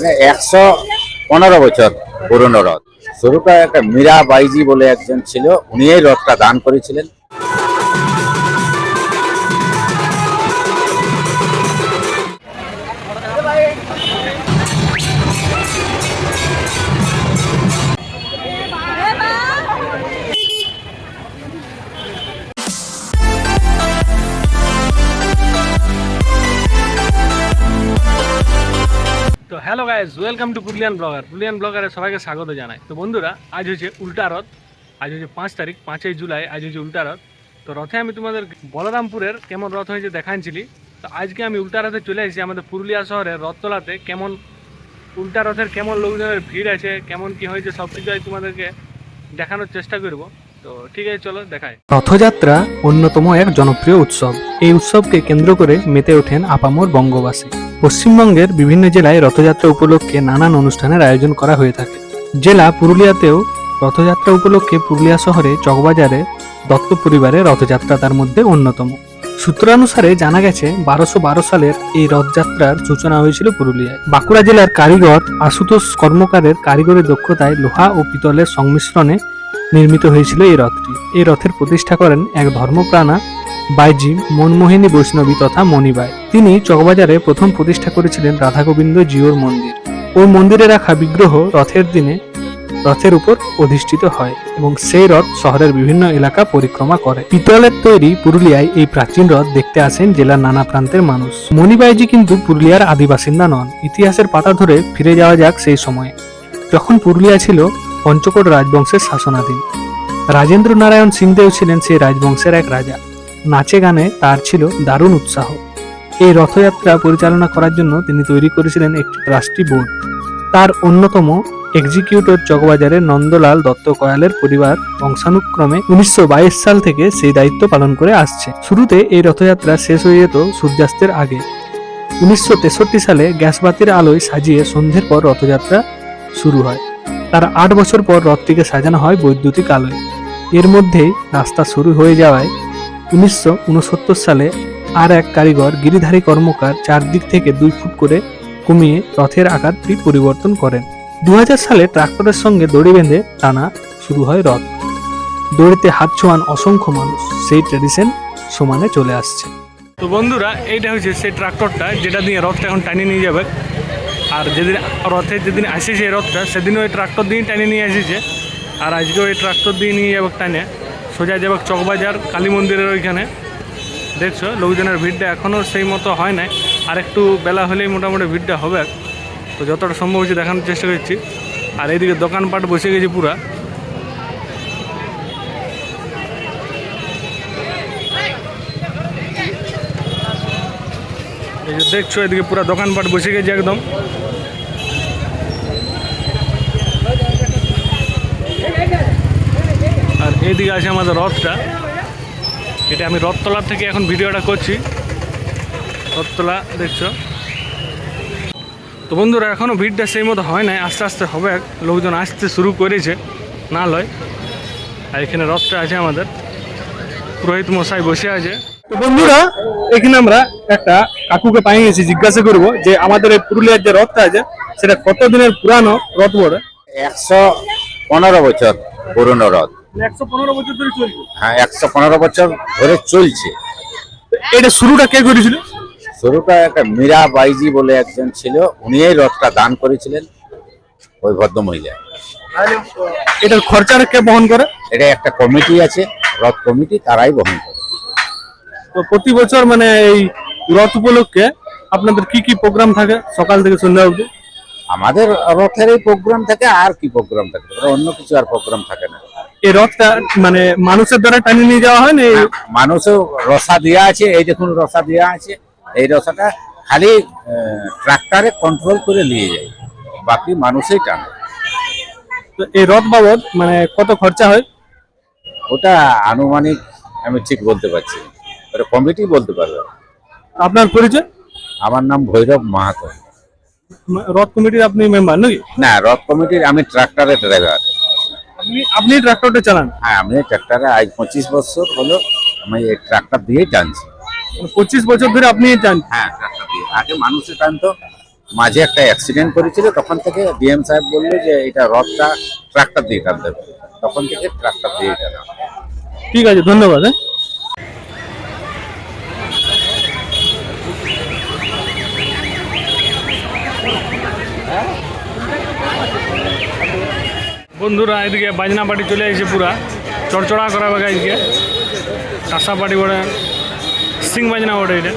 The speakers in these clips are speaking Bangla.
মানে একশো পনেরো বছর পুরনো রথ। শুরুটা একটা মীরা বাইজি বলে একজন ছিল উনি এই রথটা দান করেছিলেন। Guys welcome to Purulian blogger Purulian ব্লগারে সবাইকে স্বাগত জানাই। তো বন্ধুরা, আজ হচ্ছে উল্টা রথ। আজ হচ্ছে পাঁচ তারিখ, পাঁচই জুলাই, আজ হচ্ছে উল্টা রথ। তো রথে আমি তোমাদের বলরামপুরের কেমন রথ হয়েছে দেখাচ্ছিলি তো আজকে আমি উল্টা রথে চলে এসেছি আমাদের পুরুলিয়া শহরের রথতলাতে। কেমন উল্টা রথের কেমন লোকজনের ভিড় আছে, কেমন কি হয়েছে সব কিছু তোমাদেরকে দেখানোর চেষ্টা করব। তো ঠিক আছে, চলো দেখাই। রথযাত্রা অন্যতম এক জনপ্রিয় উৎসব। এই উৎসবকে কেন্দ্র করে মেতে ওঠেন আপামর বঙ্গবাসী। পশ্চিমবঙ্গের বিভিন্ন জেলায় রথযাত্রা উপলক্ষে নানান অনুষ্ঠানের আয়োজন করা হয়ে থাকে। জেলা পুরুলিয়াতেও রথযাত্রা উপলক্ষে পুরুলিয়া শহরে চকবাজারে দত্ত পরিবারের রথযাত্রা তার মধ্যে অন্যতম। সূত্রানুসারে জানা গেছে, বারোশো বারো সালের এই রথযাত্রার সূচনা হয়েছিল পুরুলিয়ায়। বাঁকুড়া জেলার কারিগর আশুতোষ কর্মকারের কারিগরি দক্ষতায় লোহা ও পিতলের সংমিশ্রণে নির্মিত হয়েছিল এই রথটি। এই রথের প্রতিষ্ঠা করেন এক ধর্মপ্রাণা বাইজি, মনমোহিনী বৈষ্ণবী তথা মণিবাই। তিনি চকবাজারে প্রথম প্রতিষ্ঠা করেছিলেন রাধা গোবিন্দ জিওর মন্দির। ওই মন্দিরে রাখা বিগ্রহ রথের দিনে রথের উপর অধিষ্ঠিত হয় এবং সেই রথ শহরের বিভিন্ন এলাকা পরিক্রমা করে। পিতলের তৈরি পুরুলিয়ায় এই প্রাচীন রথ দেখতে আসেন জেলার নানা প্রান্তের মানুষ। মণিবাইজি কিন্তু পুরুলিয়ার আদিবাসিন্দা নন। ইতিহাসের পাতা ধরে ফিরে যাওয়া যাক সেই সময়ে। যখন পুরুলিয়া ছিল পঞ্চকোট রাজবংশের শাসনাধীন। রাজেন্দ্র নারায়ণ সিংদেও ছিলেন সেই রাজবংশের এক রাজা। নাচে গানে তার ছিল দারুণ উৎসাহ। এই রথযাত্রা পরিচালনা করার জন্য তিনি তৈরি করেছিলেন একটি ট্রাস্টি বোর্ড। তার অন্যতম এক্সিকিউটর চকবাজারের নন্দলাল দত্ত কয়ালের পরিবার বংশানুক্রমে উনিশশো বাইশ সাল থেকে সেই দায়িত্ব পালন করে আসছে। শুরুতে এই রথযাত্রা শেষ হয়ে যেত সূর্যাস্তের আগে। উনিশশো তেষট্টি সালে গ্যাসবাতির আলোয় সাজিয়ে সন্ধ্যের পর রথযাত্রা শুরু হয়। তার আট বছর পর রথটিকে সাজানো হয় বৈদ্যুতিক আলোয়। এর মধ্যেই রাস্তা শুরু হয়ে যাওয়ায় উনিশশো উনসত্তর সালে আর এক কারিগর, গিরিধারী কর্মকার চারদিক থেকে দুই ফুট করে কমিয়ে রথের আকারটি পরিবর্তন করেন। দু হাজার সালে ট্রাক্টরের সঙ্গে দড়ি বেঁধে টানা শুরু হয় রথ। দড়িতে হাত ছোঁয়ান অসংখ্য মানুষ সেই ট্রেডিশন সমানে চলে আসছে। তো বন্ধুরা, এইটা হচ্ছে সেই ট্রাক্টরটা যেটা দিয়ে রথটা এখন টানিয়ে নিয়ে যাবে। আর যেদিন রথে যেদিন আসেছে রথটা সেদিন ওই ট্রাক্টর দিয়ে টানিয়ে নিয়ে এসেছে। আর আজকে ওই ট্রাক্টর দিয়ে নিয়ে যাবে টানে। সোজা যাবে চকবাজার, কালী মন্দিরের ওইখানে। দেখছ, লোকজনের ভিড়টা এখনও সেই মতো হয় নাই। আর একটু বেলা হলেই মোটামুটি ভিড়টা হবে। তো যতটা সম্ভব হচ্ছে দেখানোর চেষ্টা করছি। আর এইদিকে দোকানপাট বসে গেছে পুরা। এই যে দেখছ, এদিকে পুরা দোকানপাট বসে গেছে একদম। এইদিকে আছে আমাদের রথটা। এটা আমি রথতলার থেকে এখন ভিডিওটা করছি। রথতলা, দেখছ? তো বন্ধুরা এখনও ভিড়টা সেই মতো হয় নাই। আস্তে আস্তে হবে। লোকজন আসতে শুরু করেছে, না লয়। আর এখানে রথটা আছে আমাদের। পুরোহিত মশাই বসে আছে। তো বন্ধুরা, এখানে আমরা একটা কাকুকে পাই গেছি, জিজ্ঞাসা করব যে আমাদের এই পুরুলিয়ার যে রথটা আছে, সেটা কত দিনের পুরানো রথ বলে একশো পনেরো বছর পুরনো রথ। একশো পনেরো বছর ধরে চলছে। হ্যাঁ একশো পনেরো বছর ধরে চলছে। এটা শুরুটা কে করেছিল? শুরুটা একটা মীরা বাইজি বলে একজন ছিল রথটা দান করেছিলেন ওই ভদ্র মহিলা এটার খরচাটা কে বহন করে? এটা একটা কমিটি আছে রথ কমিটি তারাই বহন করে। তো প্রতি বছর মানে এই রথ উপলক্ষে আপনাদের কি কি প্রোগ্রাম থাকে সকাল থেকে সন্ধ্যা অবধি? আমাদের রথের এই প্রোগ্রাম থাকে আর কি প্রোগ্রাম থাকে? অন্য কিছু আর প্রোগ্রাম থাকে না। এই রথটা মানে মানুষের দ্বারা টানিয়ে নিয়ে যাওয়া হয় না এই মানুষও রসা দেওয়া আছে এই দেখুন রসা দেওয়া আছে। এই রসাটা খালি ট্রাক্টরে কন্ট্রোল করে নিয়ে যায়। বাকি মানুষই টানে। তো এই রথ বাবদ মানে কত খরচা হয়? ওটা আনুমানিক আমি ঠিক বলতে পারছি কমিটি বলতে পারবে। আপনার পরিচয়? আমার নাম ভৈরব মাহাতো। রথ কমিটির আপনি মেম্বার নাকি? না রথ কমিটির আমি ট্রাক্টরের ড্রাইভার আপনি আপনি ট্রাক্টরটা চালান? হ্যাঁ আমি ট্রাক্টরে আজ পঁচিশ বছর হলো আমি এই ট্রাক্টর দিয়েই টানছি। পঁচিশ বছর ধরে আপনি চান হ্যাঁ ট্রাক্টর দিয়ে। আগে মানুষে টানতো। মাঝে একটা অ্যাক্সিডেন্ট করেছিল তখন থেকে ডিএম সাহেব বলল যে এটা রথটা ট্রাক্টর দিয়ে টানতে তখন থেকে ট্রাক্টর দিয়ে টানা। ঠিক আছে ধন্যবাদ হ্যাঁ। বন্ধুরা, এদিকে বাজনা পার্টি চলে এসেছে পুরা। চড়চড়া করা করাবে এদিকে কাঁসা পার্টি বড়ে সিং বাজনা বটে এটা।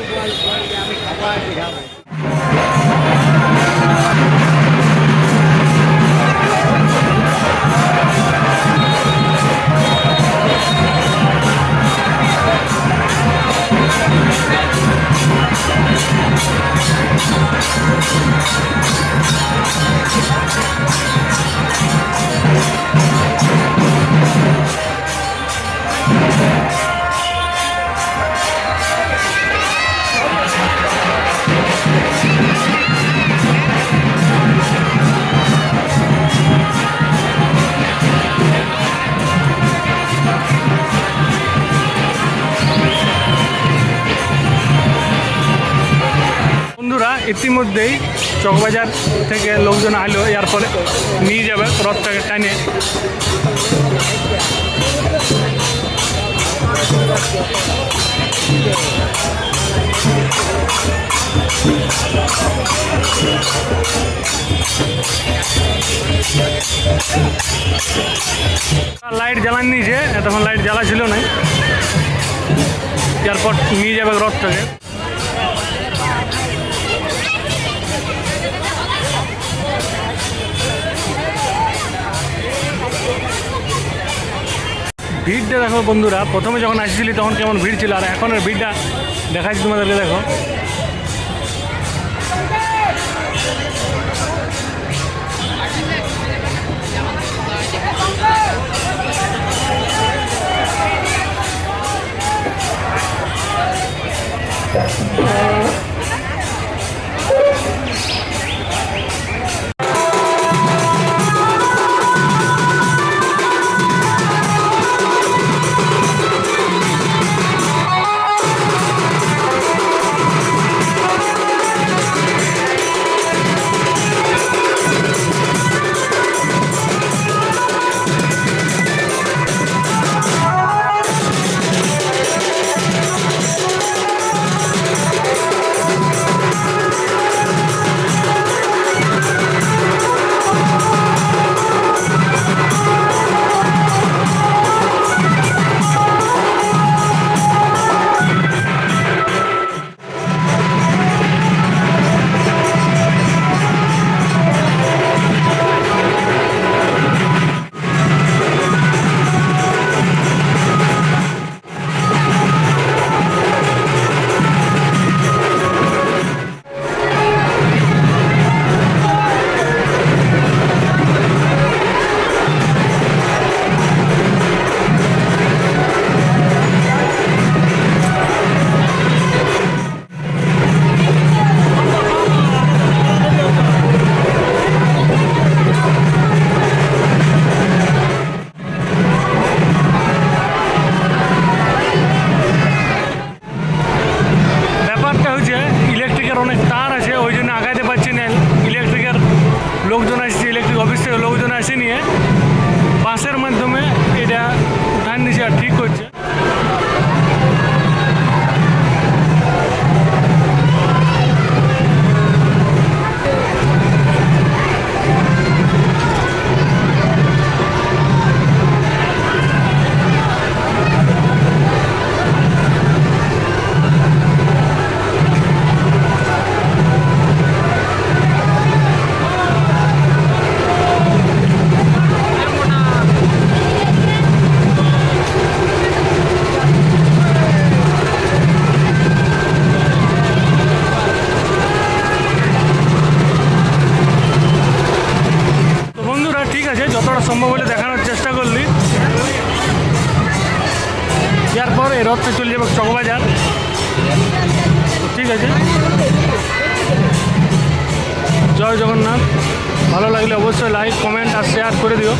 ইতিমধ্যেই চকবাজার থেকে লোকজন আলো এর নিয়ে যাবে রথটাকে টানে। লাইট জ্বালান নিয়েছে তখন লাইট জ্বালা ছিল না এরপর নিয়ে যাবে রথটাকে। ভিড়টা দেখো বন্ধুরা, প্রথমে যখন আসছিলি তখন কেমন ভিড় ছিল, আর এখনের ভিড়টা দেখাচ্ছি তোমাদেরকে দেখো। ব্যাপারটা যতটা সম্ভব হলে দেখানোর চেষ্টা করলি। এরপর এই রথটা চলে যাবে চকবাজার। ঠিক আছে। জয় জগন্নাথ। ভালো লাগলে অবশ্যই লাইক কমেন্ট আর শেয়ার করে দিও।